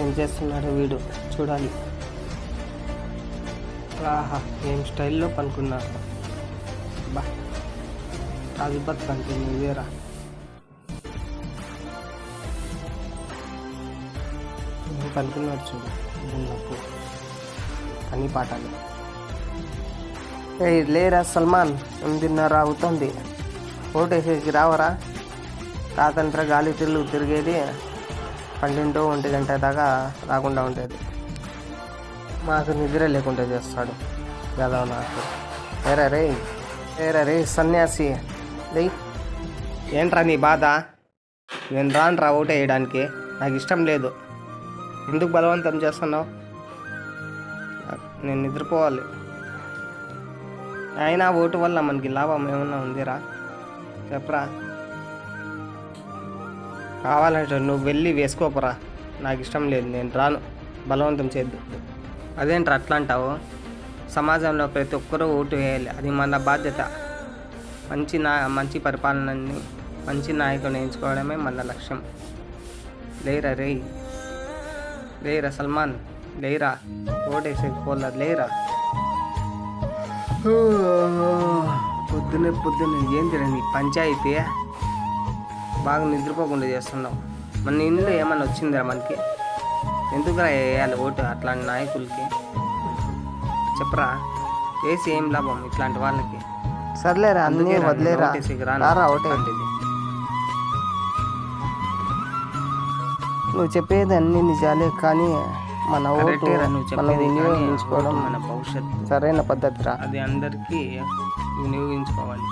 ఏం చేస్తున్నాడు వీడు? చూడాలి. ఆహా ఏం స్టైల్లో పనుకున్నారు? బా అది బతుకంటుంది నువ్వేరా? పనుకున్నాడు చూడు నాకు అని పాఠాలు. ఏ లేరా సల్మాన్? ఎనిమిదిన్నర అవుతుంది. ఓటేసేకి రావరా? తాతంత్ర గాలి తిరుగు తిరిగేది. పన్నెండు ఒంటి గంట దాకా రాకుండా ఉంటుంది మాకు నిద్ర లేకుండా చేస్తాడు. గదవ నాకు. ఏరా రే ఏరా రే సన్యాసి. రే ఏంట్రా నీ బాధ? నేను రాను రా వేయడానికి. నాకు ఇష్టం లేదు. ఎందుకు బలవంతం చేస్తున్నావు? నేను నిద్రపోవాలి. అయినా ఓటు వల్ల మనకి లాభం ఏమన్నా ఉందిరా? చెప్పరా? కావాలంటే నువ్వు వెళ్ళి వేసుకోపరా. నాకు ఇష్టం లేదు నేను రాను. బలవంతం చేద్దు. అదేంట్రా అట్లా అంటావు సమాజంలో ప్రతి ఒక్కరూ ఓటు వేయాలి. అది మన బాధ్యత. మంచి నా మంచి పరిపాలనని మంచి నాయకుడిని ఎంచుకోవడమే మన లక్ష్యం. లేరా రేయ్ లేరా సల్మాన్? లేరా? ఓటేసే పోలా లేరా? పొద్దునే పొద్దునే ఏంటిరా నీ పంచాయతీ? బాగా నిద్రపోకుండా చేస్తున్నావు మన ఇంట్లో ఏమన్నా వచ్చిందిరా మనకి? ఎందుకురా వేయాలి ఓటు అట్లాంటి నాయకులకి? చెప్పరా? వేసి ఏం లాభం ఇట్లాంటి వాళ్ళకి? సర్లేరా అన్నీ వదిలేరా. రారా. నువ్వు చెప్పేది అన్ని నిజాలే కానీ మన ఓటు మనం వినియోగించుకోవడం మన భవిష్యత్తు. సరైన పద్ధతిరా అది అందరికీ వినియోగించుకోవాలి.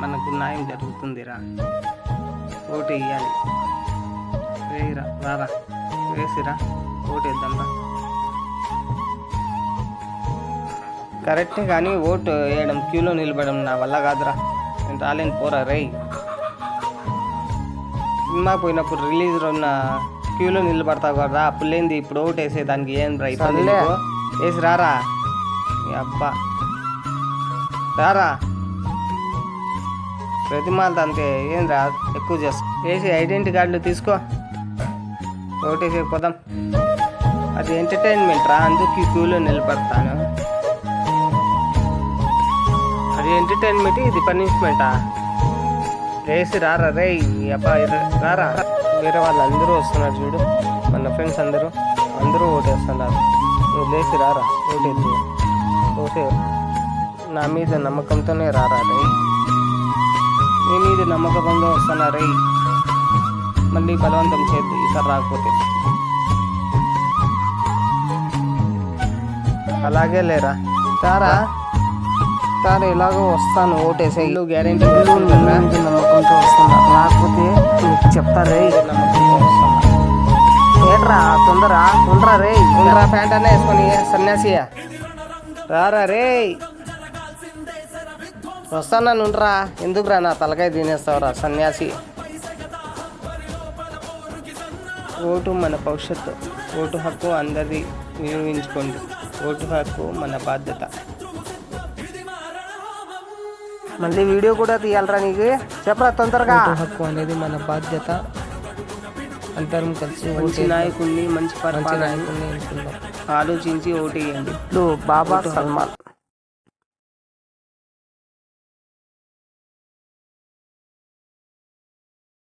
మనకు న్యాయం జరుగుతుందిరా ఓటు వేయాలి వేయరా రారా వేసిరా ఓటు వేద్దాంరా కరెక్టే కానీ ఓటు వేయడం క్యూలో నిలబడడం నా వల్ల కాదురా. నేను రాలేను పోరా రేయ్. సినిమా పోయినప్పుడు రిలీజ్ ఉన్న క్యూలో నిలబడతావు కదా అప్పుడు లేనిది ఇప్పుడు ఓటు వేసేదానికి ఏం రా ఇబ్బంది? వేసి రారా? అబ్బా. రారా? ప్రతిమాలతో అంతే ఏం రా ఎక్కువ చేస్తా. వేసి ఐడెంటిటీ కార్డులు తీసుకో. ఓటేసి పోదాం. అది ఎంటర్టైన్మెంట్ రా అందుకు ఈ క్యూలో నిలబడతాను. అది ఎంటర్టైన్మెంట్ ఇది పనిష్మెంటా వేసి రారా రే అబ్బా రారా? వేరే వాళ్ళు అందరూ వస్తున్నారు చూడు మన ఫ్రెండ్స్ అందరూ. అందరూ ఓటేస్తున్నారు. నువ్వు లేచి రారా ఓటేసి ఓటే నా మీద నమ్మకంతోనే రారా రే నీ మీద నమ్మకంగా వస్తున్నా రే మళ్ళీ బలవంతం చేద్దు ఈసారి రాకపోతే. అలాగే లేరా? సారా సార్ ఎలాగో వస్తాను ఓటేసే. ఇల్లు గ్యారెంటీ నమ్మకంతో వస్తున్నా. రాకపోతే నీకు చెప్తా రే నమ్మకంతో వస్తున్నా. ఏంట్రా తొందర ఉండరా రే ఉండరా ప్యాంట్ అన్న వేసుకొని సన్యాసి రారా రే వస్తాను ఉండరా ఎందుకురా నా తలకాయ తినేస్తావురా సన్యాసి? ఓటు మన భవిష్యత్తు ఓటు హక్కు అందరిది వినియోగించుకోండి. ఓటు హక్కు మన బాధ్యత. మళ్ళీ వీడియో కూడా తీయాలరా నీకు? చెప్పరా తొందరగా. హక్కు అనేది మన బాధ్యత. అందరం కలిసి మంచి నాయకుడిని మంచి పరిపాలన నాయకుడిని. ఆలోచించి ఓటు వేయండి. బాబా సల్మాన్.